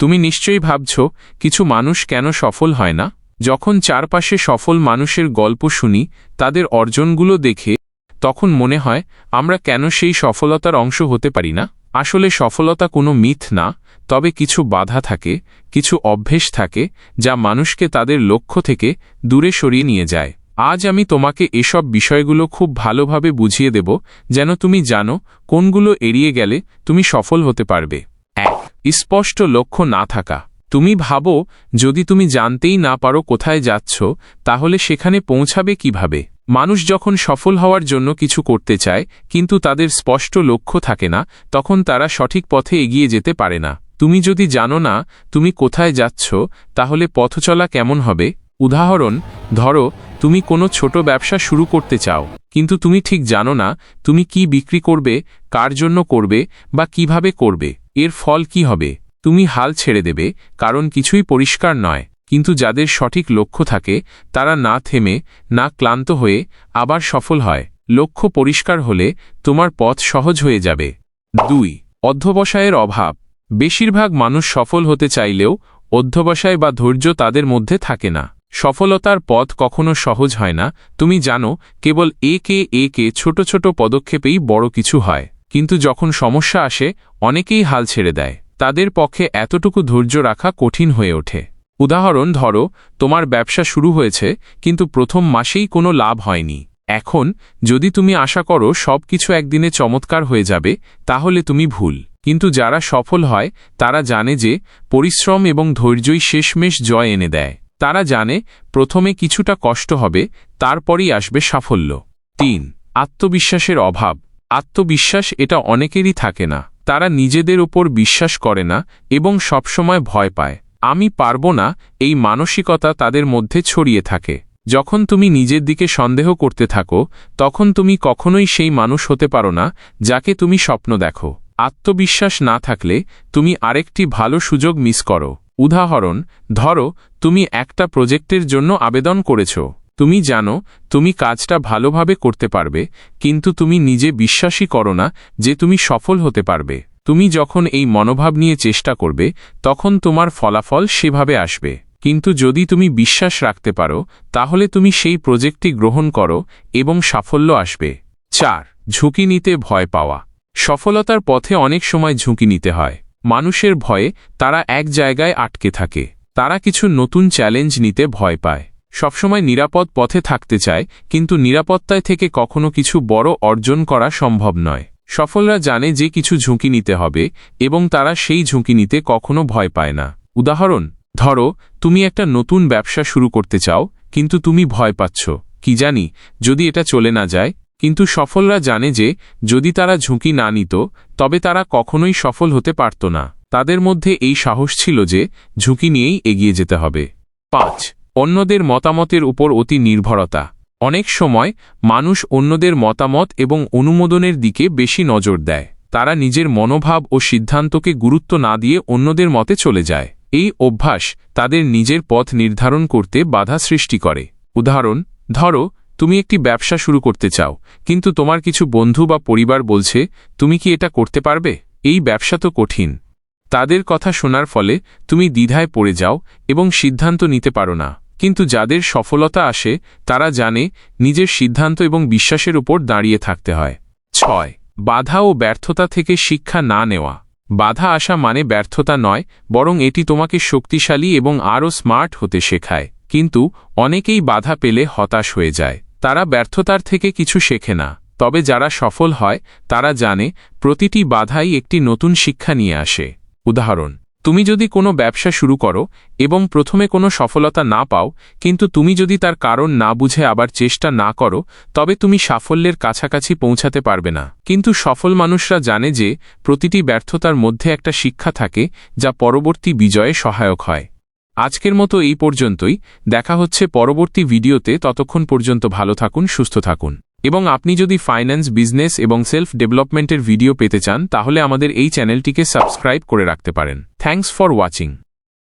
তুমি নিশ্চয়ই ভাবছ, কিছু মানুষ কেন সফল হয় না? যখন চারপাশে সফল মানুষের গল্প শুনি, তাদের অর্জনগুলো দেখে, তখন মনে হয়, আমরা কেন সেই সফলতার অংশ হতে পারি না? আসলে সফলতা কোনো মিথ না, তবে কিছু বাধা থাকে, কিছু অভ্যেস থাকে, যা মানুষকে তাদের লক্ষ্য থেকে দূরে সরিয়ে নিয়ে যায়। আজ আমি তোমাকে এসব বিষয়গুলো খুব ভালোভাবে বুঝিয়ে দেব, যেন তুমি জানো, কোনগুলো এড়িয়ে গেলে তুমি সফল হতে পারবে। স্পষ্ট লক্ষ্য না থাকা। তুমি ভাবো, যদি তুমি জানতেই না পারো কোথায় যাচ্ছ, তাহলে সেখানে পৌঁছাবে কীভাবে? মানুষ যখন সফল হওয়ার জন্য কিছু করতে চায়, কিন্তু তাদের স্পষ্ট লক্ষ্য থাকে না, তখন তারা সঠিক পথে এগিয়ে যেতে পারে না। তুমি যদি জানো না, তুমি কোথায় যাচ্ছ, তাহলে পথচলা কেমন হবে? উদাহরণ, ধরো, তুমি কোনো ছোট ব্যবসা শুরু করতে চাও, কিন্তু তুমি ঠিক জানো না, তুমি কি বিক্রি করবে, কার জন্য করবে, বা কীভাবে করবে। এর ফল কি হবে? তুমি হাল ছেড়ে দেবে, কারণ কিছুই পরিষ্কার নয়। কিন্তু যাদের সঠিক লক্ষ্য থাকে, তারা না থেমে, না ক্লান্ত হয়ে আবার সফল হয়। লক্ষ্য পরিষ্কার হলে তোমার পথ সহজ হয়ে যাবে। দুই, অধ্যবসায়ের অভাব। বেশিরভাগ মানুষ সফল হতে চাইলেও অধ্যবসায় বা ধৈর্য তাদের মধ্যে থাকে না। সফলতার পথ কখনো সহজ হয় না। তুমি জানো, কেবল একে একে ছোট ছোট পদক্ষেপেই বড় কিছু হয়। কিন্তু যখন সমস্যা আসে, অনেকেই হাল ছেড়ে দেয়। তাদের পক্ষে এতটুকু ধৈর্য রাখা কঠিন হয়ে ওঠে। উদাহরণ, ধরো, তোমার ব্যবসা শুরু হয়েছে, কিন্তু প্রথম মাসেই কোনো লাভ হয়নি। এখন, যদি তুমি আশা করো সব কিছু একদিনে চমৎকার হয়ে যাবে, তাহলে তুমি ভুল। কিন্তু যারা সফল হয়, তারা জানে যে, পরিশ্রম এবং ধৈর্যই শেষমেশ জয় এনে দেয়। তারা জানে, প্রথমে কিছুটা কষ্ট হবে, তারপরই আসবে সাফল্য। তিন, আত্মবিশ্বাসের অভাব। আত্মবিশ্বাস এটা অনেকেরই থাকে না। তারা নিজেদের ওপর বিশ্বাস করে না এবং সবসময় ভয় পায়। আমি পারব না, এই মানসিকতা তাদের মধ্যে ছড়িয়ে থাকে। যখন তুমি নিজের দিকে সন্দেহ করতে থাকো, তখন তুমি কখনোই সেই মানুষ হতে পারো না, যাকে তুমি স্বপ্ন দেখো। আত্মবিশ্বাস না থাকলে তুমি আরেকটি ভালো সুযোগ মিস করো। উদাহরণ, ধরো, তুমি একটা প্রজেক্টের জন্য আবেদন করেছ। তুমি জানো, তুমি কাজটা ভালোভাবে করতে পারবে, কিন্তু তুমি নিজে বিশ্বাসই করো না যে তুমি সফল হতে পারবে। তুমি যখন এই মনোভাব নিয়ে চেষ্টা করবে, তখন তোমার ফলাফল সেভাবে আসবে। কিন্তু যদি তুমি বিশ্বাস রাখতে পারো, তাহলে তুমি সেই প্রজেক্টটি গ্রহণ করো এবং সাফল্য আসবে। চার, ঝুঁকি নিতে ভয় পাওয়া। সফলতার পথে অনেক সময় ঝুঁকি নিতে হয়। মানুষের ভয়ে তারা এক জায়গায় আটকে থাকে। তারা কিছু নতুন চ্যালেঞ্জ নিতে ভয় পায়। সবসময় নিরাপদ পথে থাকতে চায়, কিন্তু নিরাপত্তায় থেকে কখনো কিছু বড় অর্জন করা সম্ভব নয়। সফলরা জানে যে কিছু ঝুঁকি নিতে হবে, এবং তারা সেই ঝুঁকি নিতে কখনো ভয় পায় না। উদাহরণ, ধরো, তুমি একটা নতুন ব্যবসা শুরু করতে চাও, কিন্তু তুমি ভয় পাচ্ছ। কি জানি, যদি এটা চলে না যায়, কিন্তু সফলরা জানে যে, যদি তারা ঝুঁকি না নিত, তবে তারা কখনোই সফল হতে পারত না। তাদের মধ্যে এই সাহস ছিল যে, ঝুঁকি নিয়েই এগিয়ে যেতে হবে। পাঁচ অন্যদের মতামতের উপর অতি নির্ভরতা। অনেক সময়, মানুষ অন্যদের মতামত এবং অনুমোদনের দিকে বেশি নজর দেয়। তারা নিজের মনোভাব ও সিদ্ধান্তকে গুরুত্ব না দিয়ে অন্যদের মতে চলে যায়। এই অভ্যাস তাদের নিজের পথ নির্ধারণ করতে বাধা সৃষ্টি করে। উদাহরণ, ধরো, তুমি একটি ব্যবসা শুরু করতে চাও, কিন্তু তোমার কিছু বন্ধু বা পরিবার বলছে, তুমি কি এটা করতে পারবে? এই ব্যবসা তো কঠিন। তাদের কথা শোনার ফলে তুমি দ্বিধায় পড়ে যাও এবং সিদ্ধান্ত নিতে পারো না। কিন্তু যাদের সফলতা আসে, তারা জানে নিজের সিদ্ধান্ত এবং বিশ্বাসের উপর দাঁড়িয়ে থাকতে হয়। ছয়, বাধা ও ব্যর্থতা থেকে শিক্ষা না নেওয়া। বাধা আসা মানে ব্যর্থতা নয়, বরং এটি তোমাকে শক্তিশালী এবং আরও স্মার্ট হতে শেখায়। কিন্তু অনেকেই বাধা পেলে হতাশ হয়ে যায়। তারা ব্যর্থতার থেকে কিছু শেখে না। তবে যারা সফল হয়, তারা জানে প্রতিটি বাধাই একটি নতুন শিক্ষা নিয়ে আসে। উদাহরণ তুমি যদি কোনো ব্যবসা শুরু করো এবং প্রথমে কোনো সফলতা না পাও, কিন্তু তুমি যদি তার কারণ না বুঝে আবার চেষ্টা না করো, তবে তুমি সাফল্যের কাছাকাছি পৌঁছাতে পারবে না। কিন্তু সফল মানুষরা জানে যে প্রতিটি ব্যর্থতার মধ্যে একটা শিক্ষা থাকে, যা পরবর্তী বিজয়ে সহায়ক হয়। আজকের মতো এই পর্যন্তই। দেখা হচ্ছে পরবর্তী ভিডিওতে। ততক্ষণ পর্যন্ত ভালো থাকুন, সুস্থ থাকুন। এবং আপনি যদি ফাইন্যান্স বিজনেস এবং সেলফ ডেভেলপমেন্টের ভিডিও পেতে চান, তাহলে আমাদের এই চ্যানেলটিকে সাবস্ক্রাইব করে রাখতে পারেন। Thanks for watching